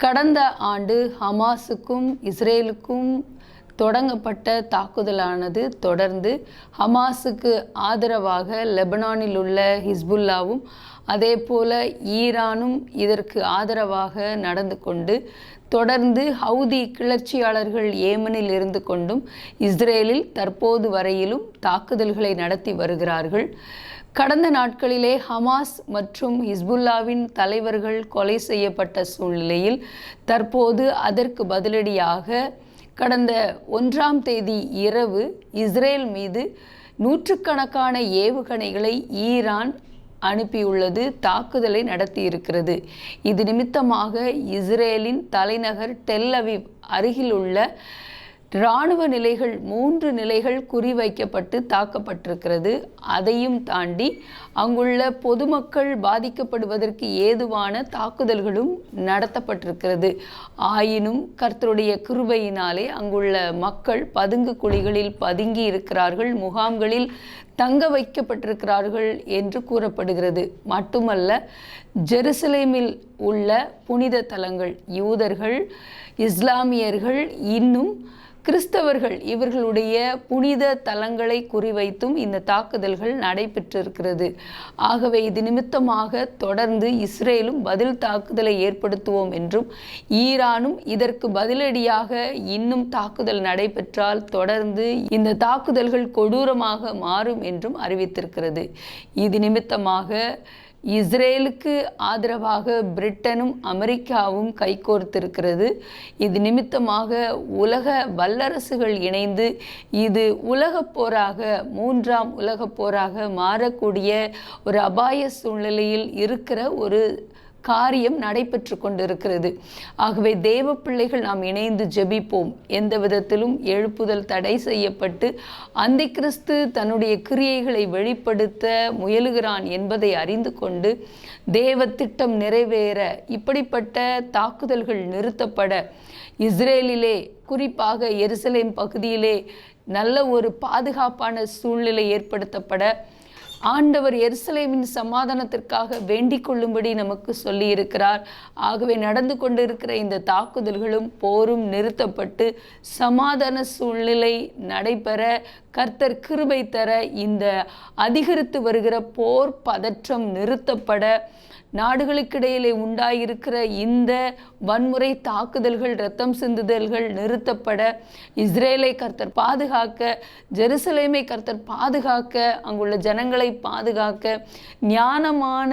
கடந்த ஆண்டு ஹமாஸுக்கும் இஸ்ரேலுக்கும் தொடங்கப்பட்ட தாக்குதலானது தொடர்ந்து ஹமாஸுக்கு ஆதரவாக லெபனானில் உள்ள ஹிஸ்புல்லாவும் அதே போல ஈரானும் இதற்கு ஆதரவாக நடந்து கொண்டு தொடர்ந்து ஹவுதி கிளர்ச்சியாளர்கள் ஏமனில் இருந்து கொண்டும் இஸ்ரேலில் தற்போது வரையிலும் தாக்குதல்களை நடத்தி வருகிறார்கள். கடந்த நாட்களிலே ஹமாஸ் மற்றும் ஹிஸ்புல்லாவின் தலைவர்கள் கொலை செய்யப்பட்ட சூழ்நிலையில் தற்போது அதற்கு பதிலடியாக கடந்த ஒன்றாம் தேதி இரவு இஸ்ரேல் மீது நூற்றுக்கணக்கான ஏவுகணைகளை ஈரான் அனுப்பியுள்ளது தாக்குதலை நடத்தியிருக்கிறது. இது நிமித்தமாக இஸ்ரேலின் தலைநகர் டெல்லவிவ் அருகிலுள்ள இராணுவ நிலைகள் மூன்று நிலைகள் குறிவைக்கப்பட்டு தாக்கப்பட்டிருக்கிறது. அதையும் தாண்டி அங்குள்ள பொதுமக்கள் பாதிக்கப்படுவதற்கு ஏதுவான தாக்குதல்களும் நடத்தப்பட்டிருக்கிறது. ஆயினும் கர்த்தருடைய கிருபையினாலே அங்குள்ள மக்கள் பதுங்கு குழிகளில் பதுங்கி இருக்கிறார்கள். முகாம்களில் தங்க வைக்கப்பட்டிருக்கிறார்கள் என்று கூறப்படுகிறது. மட்டுமல்ல ஜெருசலேமில் உள்ள புனித தலங்கள் யூதர்கள் இஸ்லாமியர்கள் இன்னும் கிறிஸ்தவர்கள் இவர்களுடைய புனித தலங்களை குறிவைத்தும் இந்த தாக்குதல்கள் நடைபெற்றிருக்கிறது. ஆகவே இது நிமித்தமாக தொடர்ந்து இஸ்ரேலும் பதில் தாக்குதலை ஏற்படுத்துவோம் என்றும் ஈரானும் இதற்கு பதிலடியாக இன்னும் தாக்குதல் நடைபெற்றால் தொடர்ந்து இந்த தாக்குதல்கள் கொடூரமாக மாறும் என்றும் அறிவித்திருக்கிறது. இது நிமித்தமாக இஸ்ரேலுக்கு ஆதரவாக பிரிட்டனும் அமெரிக்காவும் கைகோர்த்திருக்கிறது இது நிமித்தமாக உலக வல்லரசுகள் இணைந்து இது உலக போராக மூன்றாம் உலக போராக மாறக்கூடிய ஒரு அபாய சூழ்நிலையில் இருக்கிற ஒரு காரியம் நடைபெற்று கொண்டிருக்கிறது. ஆகவே தேவ பிள்ளைகள் நாம் இணைந்து ஜெபிப்போம். எந்த விதத்திலும் எழுப்புதல் தடை செய்யப்பட்டு அந்தி கிறிஸ்து தன்னுடைய கிரியைகளை வெளிப்படுத்த முயலுகிறான் என்பதை அறிந்து கொண்டு தேவ திட்டம் நிறைவேற இப்படிப்பட்ட தாக்குதல்கள் நிறுத்தப்பட இஸ்ரேலிலே குறிப்பாக எருசலேம் பகுதியிலே நல்ல ஒரு பாதுகாப்பான சூழ்நிலை ஏற்படுத்தப்பட ஆண்டவர் எருசலேமின் சமாதானத்திற்காக வேண்டிக் கொள்ளும்படி நமக்கு சொல்லியிருக்கிறார். ஆகவே நடந்து கொண்டிருக்கிற இந்த தாக்குதல்களும் போரும் நிறுத்தப்பட்டு சமாதான சூழ்நிலை நடைபெற கர்த்தர் கிருபை தர இந்த அதிகரித்து வருகிற போர் பதற்றம் நிறுத்தப்பட நாடுகளுக்கிடையிலே உண்டாயிருக்கிற இந்த வன்முறை தாக்குதல்கள் இரத்தம் சிந்துதல்கள் நிறுத்தப்பட இஸ்ரேலை கர்த்தர் பாதுகாக்க ஜெருசலேமை கர்த்தர் பாதுகாக்க அங்குள்ள ஜனங்களை பாதுகாக்க ஞானமான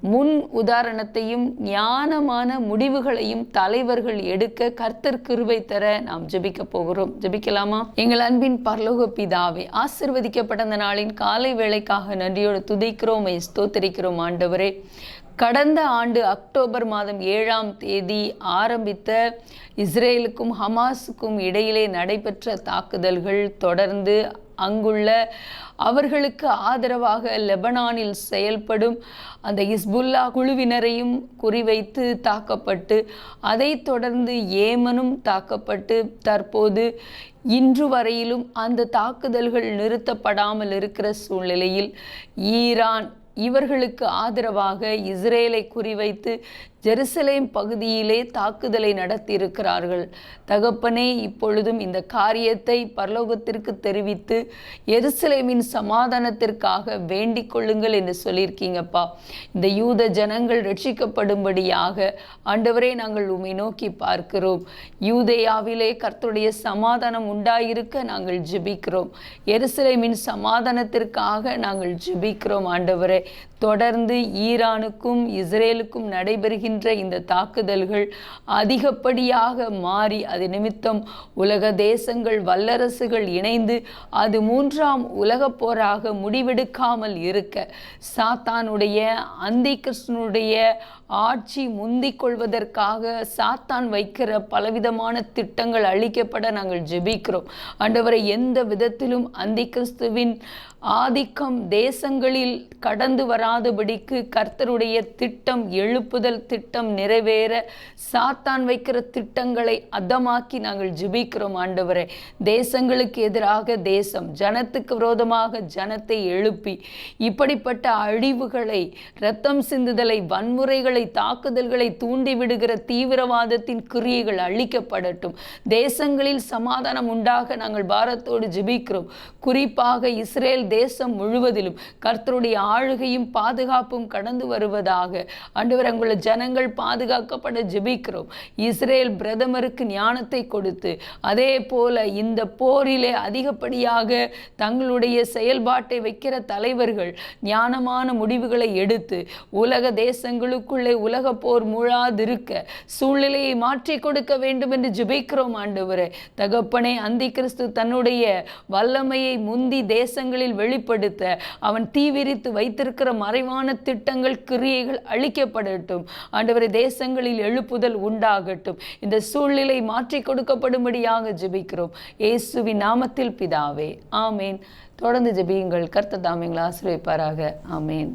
முன் உதாரணத்தையும் ஞானமான முடிவுகளையும் தலைவர்கள் எடுக்க கர்த்தர் கிருபை தர நாம் ஜபிக்க போகிறோம். ஜெபிக்கலாமா? எங்கள் அன்பின் பரலோக பிதாவே ஆசிர்வதிக்கப்பட்ட அந்த நாளின் காலை வேளைக்காக நன்றியோடு துதிக்கிறோம். ஸ்தோத்தரிக்கிறோம் ஆண்டவரே. கடந்த ஆண்டு அக்டோபர் மாதம் ஏழாம் தேதி ஆரம்பித்த இஸ்ரேலுக்கும் ஹமாஸுக்கும் இடையிலே நடைபெற்ற தாக்குதல்கள் தொடர்ந்து அங்குள்ள அவர்களுக்கு ஆதரவாக லெபனானில் செயல்படும் அந்த இஸ்புல்லா குழுவினரையும் குறிவைத்து தாக்கப்பட்டு அதைத் தொடர்ந்து ஏமனும் தாக்கப்பட்டு தற்போது இன்று வரையிலும் அந்த தாக்குதல்கள் நிறுத்தப்படாமல் இருக்கிற சூழ்நிலையில் ஈரான் இவர்களுக்கு ஆதரவாக இஸ்ரேலை குறிவைத்து ஜெருசலேம் பகுதியிலே தாக்குதலை நடத்தியிருக்கிறார்கள். தகப்பனே இப்பொழுதும் இந்த காரியத்தை பரலோகத்திற்கு தெரிவித்து எருசலேமின் சமாதானத்திற்காக வேண்டிக் கொள்ளுங்கள் என்று சொல்லியிருக்கீங்கப்பா. இந்த யூத ஜனங்கள் ரட்சிக்கப்படும்படியாக ஆண்டவரே நாங்கள் உம்மை நோக்கி பார்க்கிறோம். யூதேயாவிலே கர்த்தருடைய சமாதானம் உண்டாயிருக்க நாங்கள் ஜெபிக்கிறோம். எருசலேமின் சமாதானத்திற்காக நாங்கள் ஜெபிக்கிறோம் ஆண்டவரே. தொடர்ந்து ஈரானுக்கும் இஸ்ரேலுக்கும் நடைபெறுகின்ற இந்த தாக்குதல்கள் அதிகப்படியாக மாறி அது நிமித்தம் உலக தேசங்கள் வல்லரசுகள் இணைந்து அது மூன்றாம் உலகப் போராக முடிவெடுக்காமல் இருக்க சாத்தானுடைய அந்தி கிருஷ்ணனுடைய ஆட்சி முந்திக் கொள்வதற்காக சாத்தான் வைக்கிற பலவிதமான திட்டங்கள் அளிக்கப்பட நாங்கள் ஜெபிக்கிறோம். ஆண்டவரை எந்த விதத்திலும் அந்தி கிறிஸ்துவின் ஆதிக்கம் தேசங்களில் கடந்து வராதபடிக்கு கர்த்தருடைய திட்டம் எழுப்புதல் திட்டம் திட்டம் நிறைவேற சாத்தான் வைக்கிற திட்டங்களை அதமாக்கி நாங்கள் ஜெபிக்கிறோம் ஆண்டவரே. தேசங்களுக்கு எதிராக தேசம் ஜனத்துக்கு விரோதமாக ஜனத்தை எழுப்பி இப்படிப்பட்ட அழிவுகளை ரத்தம் சிந்துதலை வன்முறைகளை தாக்குதல்களை தூண்டி விடுகிற தீவிரவாதத்தின் கிரியைகள் அழிக்கப்படட்டும். தேசங்களில் சமாதானம் உண்டாக நாங்கள் பாரத்தோடு ஜிபிக்கிறோம். குறிப்பாக இஸ்ரேல் தேசம் முழுவதிலும் கர்த்தருடைய ஆளுகையும் பாதுகாப்பும் கடந்து வருவதாக ஆண்டவர் அங்குள்ள ஜனங்கள் பாதுகாக்கப்பட ஜெபிக்கிறோம். இஸ்ரேல் பிரதமருக்கு ஞானத்தை கொடுத்து அதே போல இந்த போரிலே அதிகப்படியாக தங்களுடைய செயல்பாட்டை வைக்கிற தலைவர்கள் ஞானமான முடிவுகளை எடுத்து உலக தேசங்களுக்குள்ளே உலக போர் முழாதிருக்க சூழ்நிலையை மாற்றி கொடுக்க வேண்டும் என்று ஜெபிக்கிறோம் ஆண்டவரே. தகப்பனே அந்தி கிறிஸ்து தன்னுடைய வல்லமையை முந்தி தேசங்களில் வெளிப்படுத்த அவன் தீவிரித்து வைத்திருக்கிற மறைவான திட்டங்கள் கிரியைகள் அழிக்கப்படட்டும். ஆண்டவரை தேசங்களில் எழுப்புதல் உண்டாகட்டும். இந்த சூழ்நிலை மாற்றி கொடுக்கப்படும்படியாக ஜெபிக்கிறோம். இயேசுவின் நாமத்தில் பிதாவே ஆமேன். தொடர்ந்து ஜெபியுங்கள். கர்த்த தாமிங்களை ஆசிரியப்பாராக ஆமேன்.